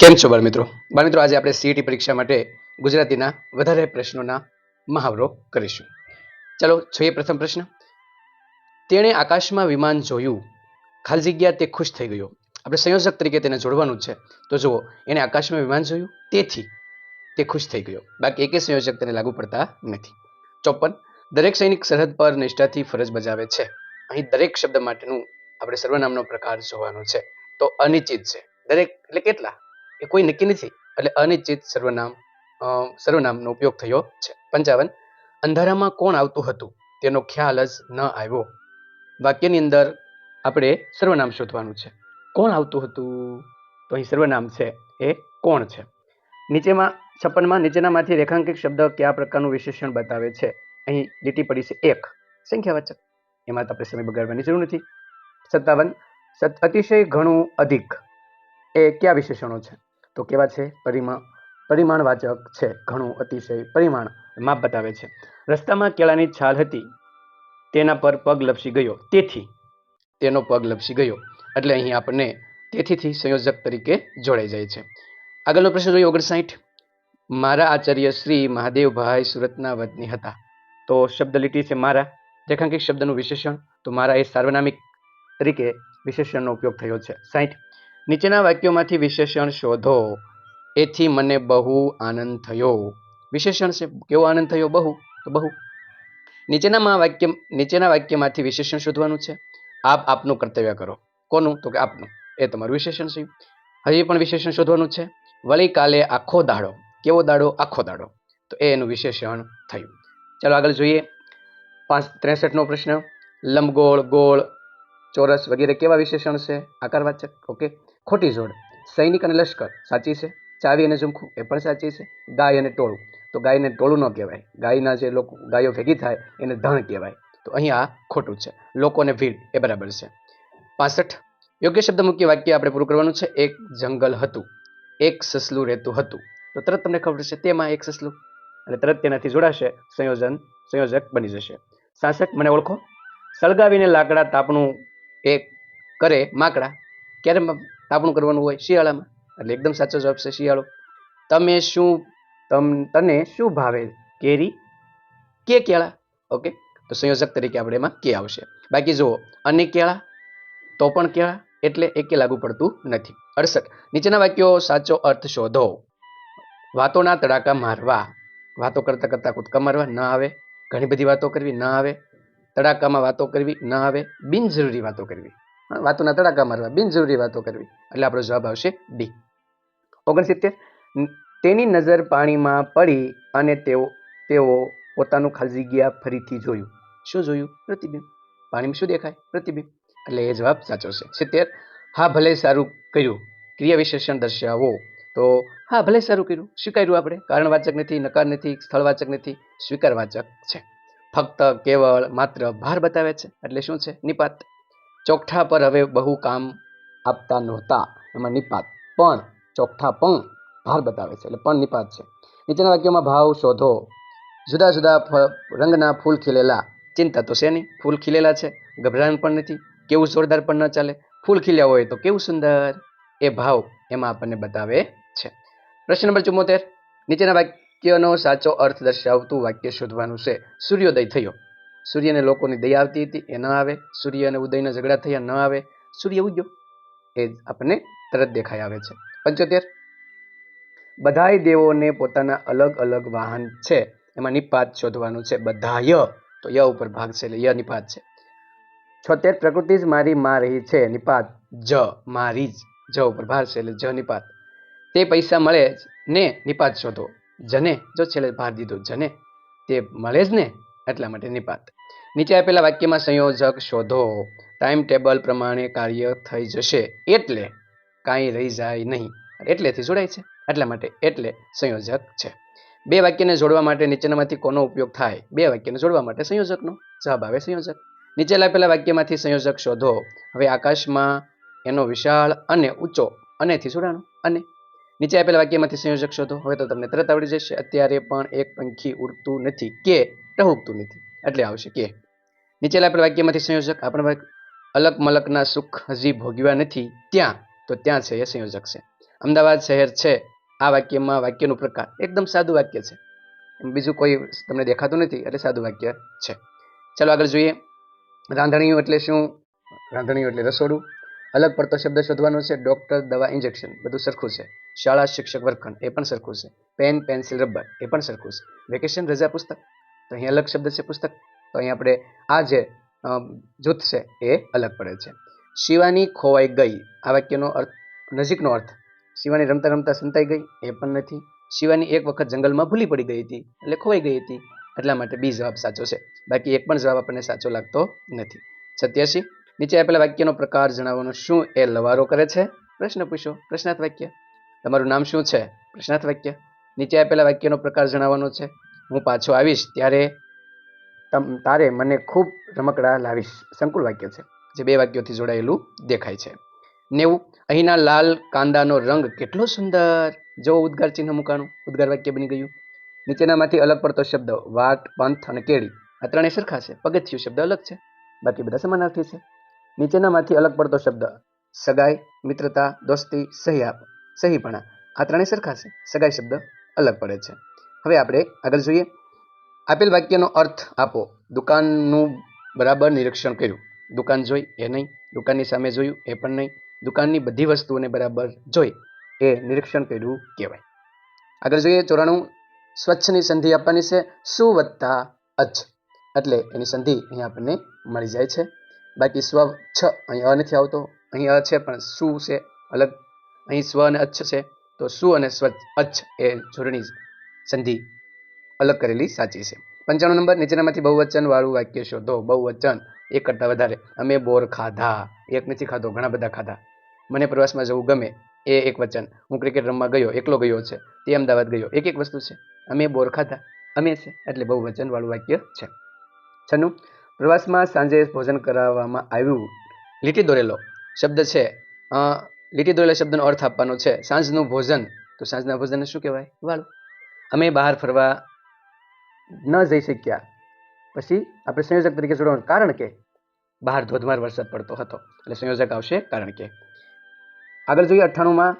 કેમ છો મિત્રો મિત્રો આજે આપણે સીઈટી પરીક્ષા માટે ગુજરાતીના વધારે પ્રશ્નોના મહાવરો કરીશું. ચાલો જોઈએ પ્રથમ પ્રશ્ન. તેણે આકાશમાં વિમાન જોયું. ખાલી જગ્યા તે ખુશ થઈ ગયો. આપણે સંયોજક તરીકે તેને જોડવાનું છે. તો જુઓ, એણે આકાશમાં વિમાન જોયું. તેથી તે ખુશ થઈ ગયો. બાકી એકે સંયોજક તેને લાગુ પડતા નથી. ચોપન દરેક સૈનિક સરહદ પર નિષ્ઠાથી ફરજ બજાવે છે. અહીં દરેક શબ્દ માટેનું આપણે સર્વનામનો પ્રકાર જોવાનો છે. તો અનિશ્ચિત છે. દરેક એટલે કેટલા? એ કોઈ નક્કી નથી. એટલે અનિશ્ચિત સર્વનામ સર્વનામનો ઉપયોગ થયો છે. પંચાવન, અંધારામાં કોણ આવતું હતું? તેનો ખ્યાલ જ ન આવ્યો. વાક્યની અંદર આપણે સર્વનામ શોધવાનું છે. કોણ આવતું હતું? તો અહીં સર્વનામ છે. એ કોણ છે? નીચેમાં, છપ્પનમાં, નીચેનામાંથી રેખાંકિત શબ્દ કયા પ્રકારનું વિશેષણ બતાવે છે? અહીં લીટી પડી છે એક. સંખ્યાવાચક. એમાં આપણે સમય બગાડવાની જરૂર નથી. સત્તાવન, સત, અતિશય ઘણું અધિક. એ કયા વિશેષણો છે? તો કેવા છે? પરિમાણ પરિમાણવાચક છે. ઘણું અતિશય પરિમાણ માપ બતાવે છે. રસ્તામાં કેળાની છાલ હતી. તેના પર પગ લપસી ગયો. તેથી તેનો પગ લપસી ગયો. એટલે અહીં આપણને તેથીથી સંયોજક તરીકે જોડાઈ જાય છે. આગળનો પ્રશ્ન જોઈએ ઓગણસાઠ. મારા આચાર્ય શ્રી મહાદેવભાઈ સુરતના વતની હતા. તો શબ્દ લીટી છે મારા. રેખાંકિત શબ્દનું વિશેષણ. તો મારા એ સાર્વનામિક તરીકે વિશેષણનો ઉપયોગ થયો છે. સાઠ. નીચેના વાક્યોમાંથી વિશેષણ શોધો. એથી મને બહુ આનંદ થયો. વિશેષણ છે? કેવો આનંદ થયો? બહુ. તો બહુ. નીચેનામાં વાક્ય, નીચેના વાક્યમાંથી વિશેષણ શોધવાનું છે? આપ આપનું કર્તવ્ય કરો. કોનું? તો કે આપનું. એ તમારું વિશેષણ છે. હજી પણ વિશેષણ શોધવાનું છે? વળી કાલે આખો દાડો. કેવો દાડો? આખો દાડો. તો એ એનું વિશેષણ થયું. ચાલો આગળ જોઈએ. પાંચ ત્રેસઠનો પ્રશ્ન. લંબગોળ, ગોળ, ચોરસ વગેરે કેવા વિશેષણ છે? આકારવાચક ઓકે. ખોટી જોડ. સૈનિક અને લશ્કર, સાચી છે? ચાવી અને ઝુમખું, એ પણ સાચી છે? ગાય અને ટોળું. તો ગાયને ટોળું ન કહેવાય. ગાયના જે લોકો, ગાયો ભેગી થાય, એને ધણ કહેવાય. તો અહીં આ ખોટું છે. લોકોને ભીડ, એ બરાબર છે. પાસઠ. યોગ્ય શબ્દ મુખ્ય વાક્ય આપણે પૂરું કરવાનું છે. એક જંગલ હતું. એક સસલું રહેતું હતું. તો તરત તમને ખબર છે, તેમાં એક સસલું. અને તરત તેનાથી જોડાશે, સંયોજન, સંયોજક બની જશે. સાસઠ, મને ઓળખો. સળગાવીને લાકડા તાપણું એક કરે, માકડા. ક્યારે તાપણું કરવાનું હોય શિયાળામાં. એટલે એકદમ સાચો જવાબ છે શિયાળો. તમે શું, તમ, તને શું ભાવે? કેરી કે કેળા? ઓકે, તો સંયોજક તરીકે આપણે એમાં કે આવશે. બાકી જુઓ, અને કેળા? તો પણ કેળા, એટલે એકે લાગુ પડતું નથી. અડસઠ, નીચેના વાક્યો સાચો અર્થ શોધો. વાતોના તડાકા મારવા. વાતો કરતા કરતા કૂદકા મારવા, ન આવે. ઘણી બધી વાતો કરવી, ન આવે. તડાકામાં વાતો કરવી, ન આવે. બિનજરૂરી વાતો કરવી. વાતોના તડાકા મારવા, બિનજરૂરી વાતો કરવી. એટલે આપણો જવાબ આવશે ડી ઓગણસિત્તેર. તેની નજર પાણીમાં પડી અને તેઓ તેઓ પોતાનું ખાલી જગ્યા ફરીથી જોયું. શું જોયું? પ્રતિબિંબ. પાણીમાં શું દેખાય? પ્રતિબિંબ. એટલે એ જવાબ સાચો છે. સિત્તેર. હા, ભલે સારું કર્યું. ક્રિયા વિશેષણ દર્શાવો. તો, હા, ભલે સારું કર્યું. સ્વીકાર્યું આપણે. કારણવાચક નથી, નકાર નથી, સ્થળવાચક નથી. સ્વીકારવાચક છે. ફક્ત કેવળ માત્ર ભાર બતાવે છે. એટલે શું છે? નિપાત. ચોકઠા પર હવે બહુ કામ આપતા નહોતા, એમાં નિપાત. પણ ચોકઠા પણ ભાર બતાવે છે, એટલે પણ નિપાત છે. નીચેના વાક્યોમાં ભાવ શોધો. જુદા જુદા રંગના ફૂલ ખીલેલા. ચિંતા તો છે નહીં. ફૂલ ખીલેલા છે. ગભરાણ પણ નથી. કેવું જોરદાર પણ ન ચાલે. ફૂલ ખીલ્યા હોય તો કેવું સુંદર? એ ભાવ એમાં આપણને બતાવે છે. પ્રશ્ન નંબર ચુમ્મોતેર. નીચેના વાક્યનો સાચો અર્થ દર્શાવતું વાક્ય શોધવાનું છે. સૂર્યોદય થયો. સૂર્યને લોકોની દયા આવતી હતી, એ ન આવે. સૂર્ય અને ઉદયના ઝઘડા થયા, ન આવે. સૂર્ય ઉગ્યો. એ આપણને તરત દેખાઈ આવે છે. પંચોતેર. બધાય દેવોને પોતાના અલગ અલગ વાહન છે. એમાં નિપાત શોધવાનું છે. બધા ય તો ય ઉપર ભાગ છે એટલે ય નિપાત છે. છોતેર. પ્રકૃતિ જ મારી માં રહી છે. નિપાત જ. મારી જ. જ ઉપર ભાર છે એટલે જ નિપાત. તે પૈસા મળે જ ને નિપાત શોધો. જને. જો છેલ્લે ભાર દીધો જને. તે મળે જ ને એટલા માટે નિપાત. નીચે આપેલા વાક્યમાં સંયોજક શોધો. ટાઈમ ટેબલ પ્રમાણે કાર્ય થઈ જશે એટલે કાંઈ રહી જાય નહીં. એટલેથી જોડાય છે. એટલા માટે એટલે સંયોજક છે. બે વાક્યને જોડવા માટે નીચેનામાંથી કોનો ઉપયોગ થાય? બે વાક્યને જોડવા માટે સંયોજકનો. જવાબ આવે સંયોજક. નીચે આપેલા વાક્યમાંથી સંયોજક શોધો. હવે આકાશમાં એનો વિશાળ અને ઊંચો અનેથી જોડાણો. અને નીચે આપેલા વાક્યમાંથી સંયોજક શોધો. હવે તો તમને તરત આવડી જશે. અત્યારે પણ એક પંખી ઉડતું નથી કે ટહુકતું નથી. એટલે આવશે કે નીચે આપેલા વાક્યમાંથી સંયોજક આપણે અલગ મલકના સુખ હજી ભોગવ્યા નથી. ત્યાં, તો ત્યાં છે એ સંયોજક છે. અમદાવાદ શહેર છે, આ વાક્યમાં વાક્યનું પ્રકાર એકદમ સાદું વાક્ય છે. બીજું કોઈ તમને દેખાતું નથી, એટલે સાદું વાક્ય છે. ચાલો આગળ જોઈએ. રાંધણીયું એટલે શું? રાંધણીયું એટલે રસોડું. અલગ પડતો શબ્દ શોધવાનો છે ડોક્ટર દવા ઇન્જેક્શન બધું સરખું છે. શાળા, શિક્ષક, વર્ગખંડ, એ પણ સરખું છે. પેન પેન્સિલ રબર એ પણ સરખું છે. વેકેશન રજા, પુસ્તક? તો અહીં અલગ શબ્દ છે પુસ્તક. તો અહીં આપણે આ જે જૂથ છે એ અલગ પડે છે. શિવાની ખોવાઈ ગઈ. આ વાક્યનો અર્થ, નજીકનો અર્થ. શિવાની રમતા રમતા સંતાઈ ગઈ. એ પણ નથી. શિવાની એક વખત જંગલમાં ભૂલી પડી ગઈ હતી. એટલે ખોવાઈ ગઈ હતી. એટલા માટે બી જવાબ સાચો છે. બાકી એક પણ જવાબ આપણને સાચો લાગતો નથી. સત્યાસી. નીચે આપેલા વાક્યનો પ્રકાર જણાવવાનો શું એ લવારો કરે છે? પ્રશ્ન પૂછો. પ્રશ્નાર્થ વાક્ય. તમારું નામ શું છે? પ્રશ્નાર્થ વાક્ય. નીચે આપેલા વાક્યનો પ્રકાર જણાવવાનો છે. હું પાછો આવીશ ત્યારે તમ, તારે મને ખૂબ રમકડા લાવીશ સંકુલ વાક્ય છે, જે બે વાક્યોથી જોડાયેલું દેખાય છે. નેવું, અહીંના લાલ કાંદાનો રંગ કેટલો સુંદર. જો ઉદ્ગાર ચિહ્ન મુકાણું, ઉદ્ગાર વાક્ય બની ગયું. નીચેનામાંથી અલગ પડતો શબ્દ વાટ, પંથ અને કેળી. આ ત્રણેય સરખા છે, પગથિયું શબ્દ અલગ છે. બાકી બધા સમાનાર્થી છે. નીચેનામાંથી અલગ પડતો શબ્દ સગાઈ, મિત્રતા, દોસ્તી સહી સહીપણા. આ ત્રણેય સરખા છે, સગાઈ શબ્દ અલગ પડે છે. હવે આપણે આગળ જોઈએ. આપેલ વાક્યનો અર્થ આપો. દુકાનનું બરાબર નિરીક્ષણ કર્યું. દુકાન જોઈ, એ નહીં. દુકાનની સામે જોયું, એ પણ નહીં. દુકાનની બધી વસ્તુઓને બરાબર જોઈ, એ નિરીક્ષણ કર્યું કહેવાય. આગળ જોઈએ, ચોરાણું સ્વચ્છની સંધિ આપવાની છે. સુ વત્તા અચ્છ? એટલે એની સંધિ અહીં આપણને મળી જાય છે. બાકી સ્વ, છ અહીં અ નથી આવતો. અહીં અ છે, પણ સુ છે, અલગ. અહીં સ્વ અને અચ્છ છે. તો સુ અને સ્વ અચ્છ એ જોડણી સંધિ અલગ કરેલી સાચી છે. પંચાણું નંબર, નીચેનામાંથી બહુવચન વાળું વાક્ય શોધો. બહુવચન એક કરતાં વધારે. અમે બોર ખાધા. એક નથી ખાધો, ઘણા બધા ખાધા. મને પ્રવાસમાં જવું ગમે એ એક વચન. હું ક્રિકેટ રમવા ગયો, એકલો ગયો છે. તે અમદાવાદ ગયો. એક એક વસ્તુ છે. અમે બોર ખાધા. અમે છે એટલે બહુવચન વાળું વાક્ય છે. છનું પ્રવાસમાં સાંજે ભોજન કરાવવામાં આવ્યું. લીટી દોરેલો શબ્દ છે. લીટી દોરેલા શબ્દનો અર્થ આપવાનો છે. સાંજનું ભોજન. તો સાંજના ભોજનને શું કહેવાય? વાળું. અમે બહાર ફરવા ન જઈ શક્યા. પછી આપણે સંયોજક તરીકે જોડવાનું કારણ કે બહાર ધોધમાર વરસાદ પડતો હતો. એટલે સંયોજક આવશે કારણ કે. આગળ જોઈએ અઠ્ઠાણુંમાં,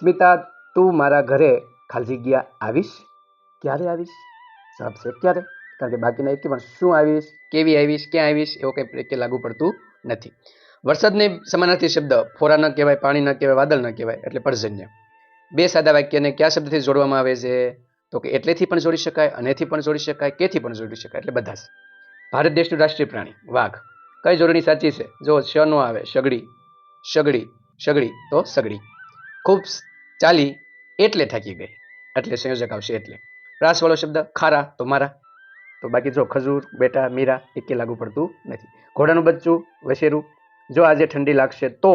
સ્મિતા, તું મારા ઘરે ખાલી જગ્યા આવીશ? ક્યારે આવીશ? જવાબ છે ક્યારે કારણ કે બાકીના એક પણ શું આવીશ? કેવી આવીશ? ક્યાં આવીશ? એવો કંઈ પ્રત્યે લાગુ પડતું નથી. વરસાદને સમાનાર્થી શબ્દ ફોરા ન કહેવાય, પાણી ન કહેવાય, વાદળ ન કહેવાય, એટલે પર્જન્ય. બે સાદા વાક્યને કયા શબ્દથી જોડવામાં આવે છે? તો કે એટલેથી પણ જોડી શકાય, અનેથી પણ જોડી શકાય, કેથી પણ જોડી શકાય, એટલે બધા જ. ભારત દેશનું રાષ્ટ્રીય પ્રાણી, વાઘ. કઈ જોડણી સાચી છે? જો શ નો આવે, સગડી. સગડી સગડી, તો સગડી. ખૂબ ચાલી, એટલે થાકી ગઈ. એટલે સંયોજક આવશે એટલે. રાસવાળો શબ્દ, ખારા, તો મારા. તો બાકી જો ખજૂર, બેટા, મીરા એકે લાગુ પડતું નથી. ઘોડાનું બચ્ચું વશેરું જો આજે ઠંડી લાગશે તો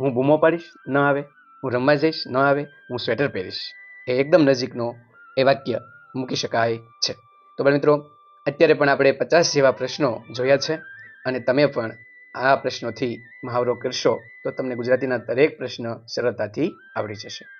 હું બૂમો પાડીશ, ન આવે. હું રમવા જઈશ, ન આવે. હું સ્વેટર પહેરીશ. એ એકદમ નજીકનો એ વાક્ય મૂકી શકાય છે. તો બાળ મિત્રો, અત્યારે પણ આપણે પચાસ જેવા પ્રશ્નો જોયા છે અને તમે પણ આ પ્રશ્નોથી મહાવરો કરશો તો તમને ગુજરાતીના દરેક પ્રશ્ન સરળતાથી આવડી જશે.